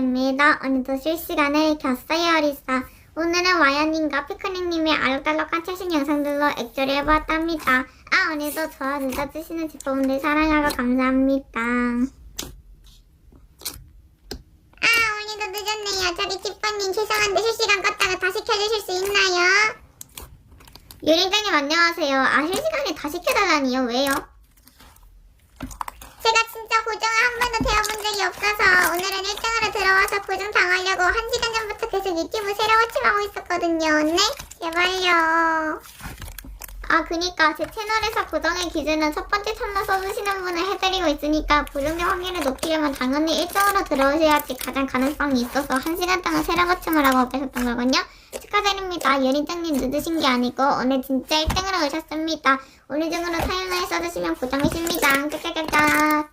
리사입니다. 오늘도 실시간을 켰어요, 리사. 오늘은 와연님과 피크닉님의 알록달록한 최신 영상들로 액조를 해보았답니다. 아, 오늘도 저와 늦어주시는 지퍼분들 사랑하고 감사합니다. 아, 오늘도 늦었네요. 저기 지퍼님 죄송한데 실시간 껐다가 다시 켜주실 수 있나요? 유린장님 안녕하세요. 아, 실시간에 다시 켜달라니요? 왜요? 제가 진짜 고정을 한 번도 되어본 적이 없어서 오늘은 1등 들어와서 고정 당하려고 한 시간 전부터 계속 유튜브 새로 호침하고 있었거든요. 네? 제발요. 아, 그니까 제 채널에서 고정의 기준은 첫 번째 참여 써주시는 분을 해드리고 있으니까 고정의 확률을 높이려면 당연히 1등으로 들어오셔야지 가장 가능성이 있어서 한 시간 동안 새로 고침을 하고 계셨던 거군요. 축하드립니다. 예린장님 늦으신 게 아니고 오늘 진짜 1등으로 오셨습니다. 오늘 중으로 타임라인 써주시면 고정이십니다. 깨깨깨깨. 아,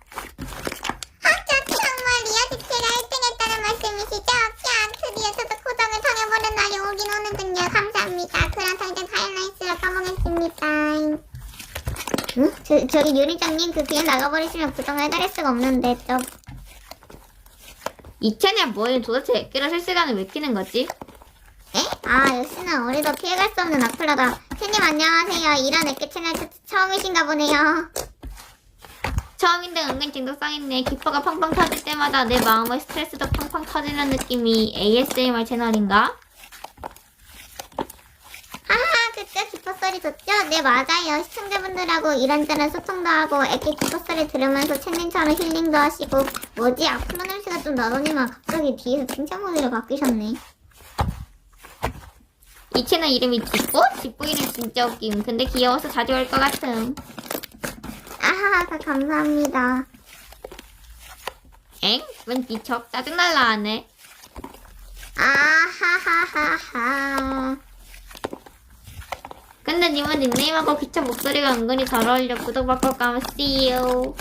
저 정말이요? 제가 1등했다는 말씀이시죠? 야, 드디어 저도 고정을 당해보는 날이 오긴 오는군요. 감사합니다. 그럼 당장 타임라인 쓰러 가보겠습니다. 응? 저, 저기 유리장님 그 그냥 나가버리시면 고정을 해드릴 수가 없는데 좀 이 채널 뭐에 도대체 액기를 실시간을 왜 키는 거지? 에? 아 역시나 우리도 피해갈 수 없는 악플러다 팬님 안녕하세요 이런 애깨 채널 처, 처음이신가 보네요 처음인데 은근 중독성 있네. 기퍼가 팡팡 터질 때마다 내 마음의 스트레스도 팡팡 터지는 느낌이 ASMR 채널인가? 그때 기뻐소리 좋죠? 네 맞아요 시청자분들하고 이런저런 소통도 하고 애깨 기뻐소리 들으면서 챌린처럼 힐링도 하시고 뭐지 악플러 냄새가 좀 나더니만 갑자기 뒤에서 칭찬 모드로 바뀌셨네 이 채널 이름이 지뽀? 지뽀 이름 진짜 웃김. 근데 귀여워서 자주 올 것 같음. 아하하 감사합니다 엥? 웬 비척? 짜증날라 하네. 아하하하하 근데 님은 닉네임하고 기척 목소리가 은근히 잘 어울려. 구독 바꿀 까면 see you.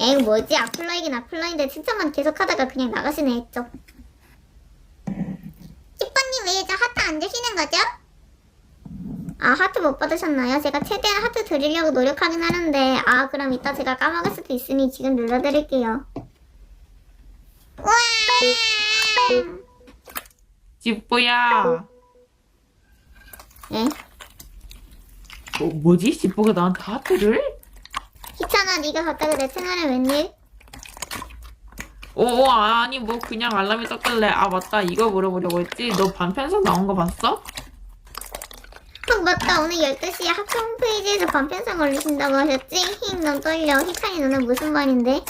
에이 뭐지 악플러이긴 악플러인데 칭찬만 계속하다가 그냥 나가시네 했죠 찌빠님 왜저 하트 안 주시는 거죠? 아 하트 못 받으셨나요? 제가 최대한 하트 드리려고 노력하긴 하는데 아 그럼 이따 제가 까먹을 수도 있으니 지금 눌러드릴게요 와 지뽀야. 예? 어, 뭐지? 지뽀가 나한테 하트를? 희찬아 네가 갔다가 내 채널에 웬일? 어, 어, 아니 뭐 그냥 알람이 떴길래 아 맞다 이거 물어보려고 했지. 너 반편성 나온 거 봤어? 헉 맞다 오늘 12시에 학교 홈페이지에서 반편성 올리신다고 하셨지? 힝 너무 떨려 희찬이 너는 무슨 말인데?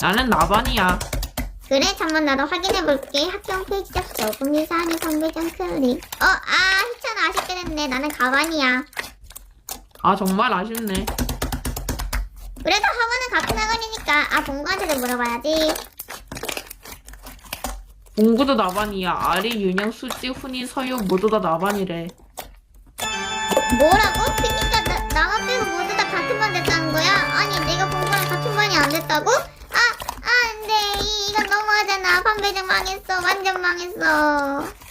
나는 나반이야. 그래 잠만 나도 확인해볼게 학교 홈페이지 접속 사안의 선배전 클릭 어아 아 아쉽게 됐네 나는 가반이야 아 정말 아쉽네. 그래도 학원은 같은 학원이니까 아 본부한테도 물어봐야지 공구도 나반이야. 아리, 윤영, 수지, 훈이, 서유 모두 다 나반이래. 뭐라고? 그니까 나, 나만 빼고 모두 다 같은 반 됐다는 거야? 아니 내가 본부랑 같은 반이 안 됐다고? 아, 아 안돼 이, 이건 너무하잖아 반배정 망했어 완전 망했어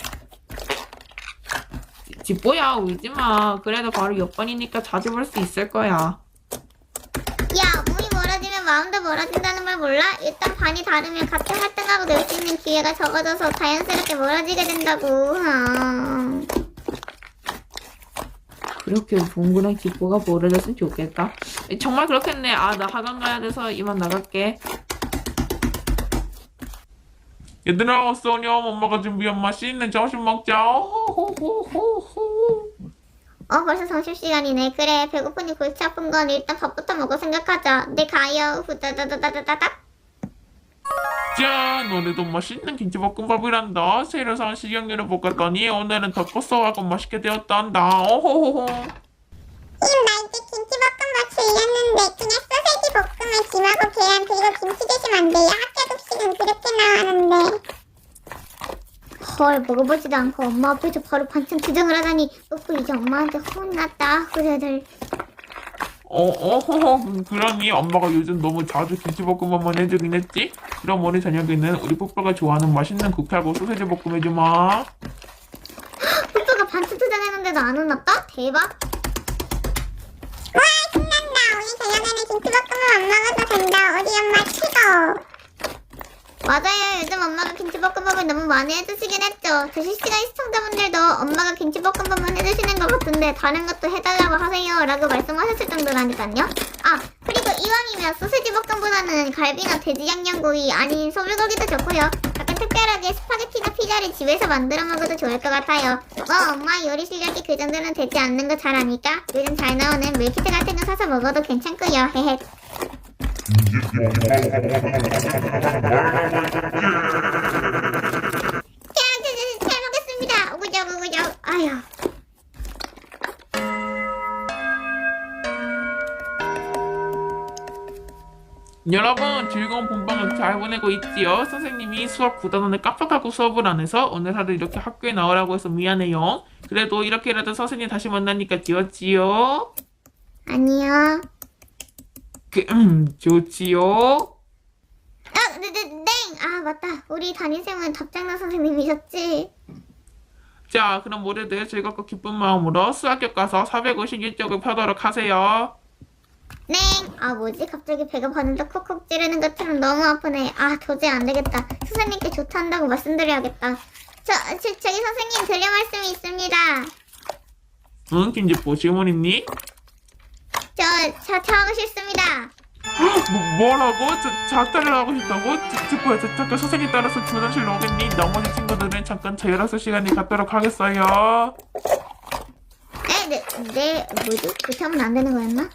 지뽀야 울지 마. 그래도 바로 옆반이니까 자주 볼 수 있을 거야. 야, 몸이 멀어지면 마음도 멀어진다는 말 몰라? 일단 반이 다르면 같이 활동하고 놀 수 있는 기회가 적어져서 자연스럽게 멀어지게 된다고. 아. 그렇게 봉구랑 지뽀가 멀어졌으면 좋겠다. 정말 그렇겠네. 아나 학원 가야 돼서 이만 나갈게. 얘들아 오렴 엄마가 준비한 맛있는 점심 먹자 호호호호호 어, 벌써 점심시간이네. 그래, 배고프니 골치 아픈 건 일단 밥부터 먹고 생각하자. 네, 가요. 후다다다다다닥. 짠 오늘도 맛있는 김치볶음밥이란다 새로 산 식용유를 볶았더니 오늘은 더 고소하고 맛있게 되었단다 오호호호 나 이제 김치볶음밥 질렸는데 그냥 소세지 볶음에 김하고 계란 그리고 김치 드시면 안 돼요? 학교 급식은 그렇게 나왔는데. 헐, 먹어보지도 않고 엄마 앞에서 바로 반찬 투정을 하다니 뽀뽀 이제 엄마한테 혼났다. 후덜덜. 어, 어호호 그러니 엄마가 요즘 너무 자주 김치볶음밥만 해주긴 했지 그럼 오늘 저녁에는 우리 뽀뽀가 좋아하는 맛있는 국하고 소세지 볶음 해주마 뽀뽀가 반찬 투정했는데도 안 혼났다? 대박. 와, 신난다. 우리 저녁에는 김치볶음밥 안 먹어도 된다. 맞아요. 요즘 엄마가 김치볶음밥을 너무 많이 해주시긴 했죠. 저 실시간 시청자분들도 엄마가 김치볶음밥만 해주시는 것 같은데 다른 것도 해달라고 하세요. 라고 말씀하셨을 정도라니까요. 아, 그리고 이왕이면 소세지 볶음보다는 갈비나 돼지 양념구이 아닌 소불고기도 좋고요. 약간 특별하게 스파게티나 피자를 집에서 만들어 먹어도 좋을 것 같아요. 뭐 엄마 요리 실력이 그 정도는 되지 않는 거 잘 아니까 요즘 잘 나오는 밀키트 같은 거 사서 먹어도 괜찮고요. 헤헤. 아휴. 여러분 즐거운 본방을 잘 보내고 있지요? 선생님이 수업 9단원을 깜빡하고 수업을 안 해서 오늘 하루 이렇게 학교에 나오라고 해서 미안해요. 그래도 이렇게라도 선생님 다시 만나니까 좋지요? 아니요. 그, 음, 좋지요? 아, 네, 네, 땡! 아, 맞다. 우리 담임쌤은 답장나 선생님이셨지. 자, 그럼 모두들 즐겁고 기쁜 마음으로 수학교 가서 451쪽을 펴도록 하세요. 땡! 아, 뭐지? 갑자기 배가 반짝 콕콕 찌르는 것처럼 너무 아프네. 아, 도저히 안 되겠다. 선생님께 좋다 한다고 말씀드려야겠다. 저, 저, 저기 선생님 드릴 말씀이 있습니다. 응, 김지포 질문 있니? 저, 자퇴하고 싶습니다. 뭐, 뭐라고? 자, 자퇴를 하고 싶다고? 자, 잠깐 선생님 따라서 교장실로 오겠니? 나머지 친구들은 잠깐 자율학습 시간에 갖도록 하겠어요. 네, 네, 네, 뭐지? 그렇게 하면 안 되는 거였나?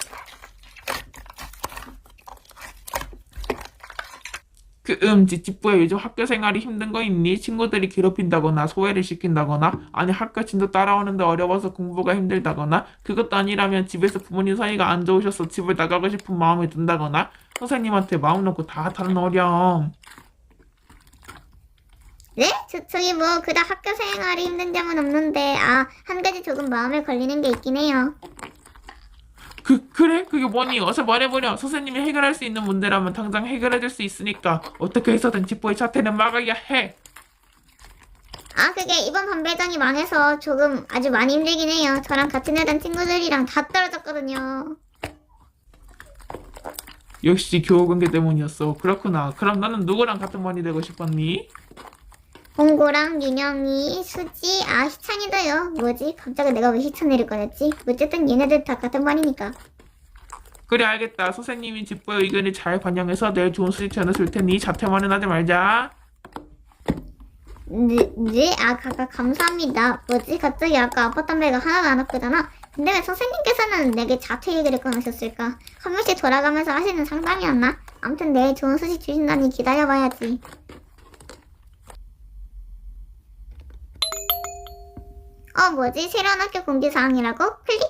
그, 음, 지지뽀야 요즘 학교 생활이 힘든 거 있니? 친구들이 괴롭힌다거나 소외를 시킨다거나 아니 학교 진도 따라오는데 어려워서 공부가 힘들다거나 그것도 아니라면 집에서 부모님 사이가 안 좋으셔서 집을 나가고 싶은 마음이 든다거나 선생님한테 마음 놓고 다 털어놓으렴. 네? 저, 저기 뭐, 그닥 학교 생활이 힘든 점은 없는데, 아, 한 가지 조금 마음에 걸리는 게 있긴 해요. 그, 그래? 그게 뭐니? 어서 말해보렴. 선생님이 해결할 수 있는 문제라면 당장 해결해줄 수 있으니까 어떻게 해서든 지뽀의 사태는 막아야 해. 아, 그게 이번 반배정이 망해서 조금 아주 많이 힘들긴 해요. 저랑 같은 애단 친구들이랑 다 떨어졌거든요. 역시 교우 관계 때문이었어. 그렇구나. 그럼 나는 누구랑 같은 반이 되고 싶었니? 봉고랑 윤영이, 수지, 아, 희찬이도요. 뭐지? 갑자기 내가 왜 희찬이를 꺼냈지? 어쨌든 얘네들 다 같은 반이니까. 그래 알겠다. 선생님이 집보의 의견을 잘 반영해서 내일 좋은 수직 전을 줄 테니 자퇴만은 하지 말자. 네, 네? 아, 가 가 감사합니다. 뭐지? 갑자기 아까 아팠던 배가 하나도 안 아프잖아. 근데 왜 선생님께서는 내게 자퇴 얘기를 꺼내셨을까? 한 번씩 돌아가면서 하시는 상담이었나? 아무튼 내일 좋은 소식 주신다니 기다려봐야지. 어, 뭐지? 새로운 학교 공지사항이라고? 클릭?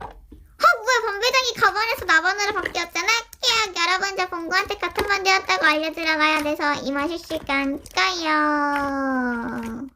어, 뭐야, 반배장이 가반에서 나반으로 바뀌었잖아? 깨악, 여러분, 저 봉구한테 같은 반 되었다고 알려주러 가야 돼서 이마 실시간 까요.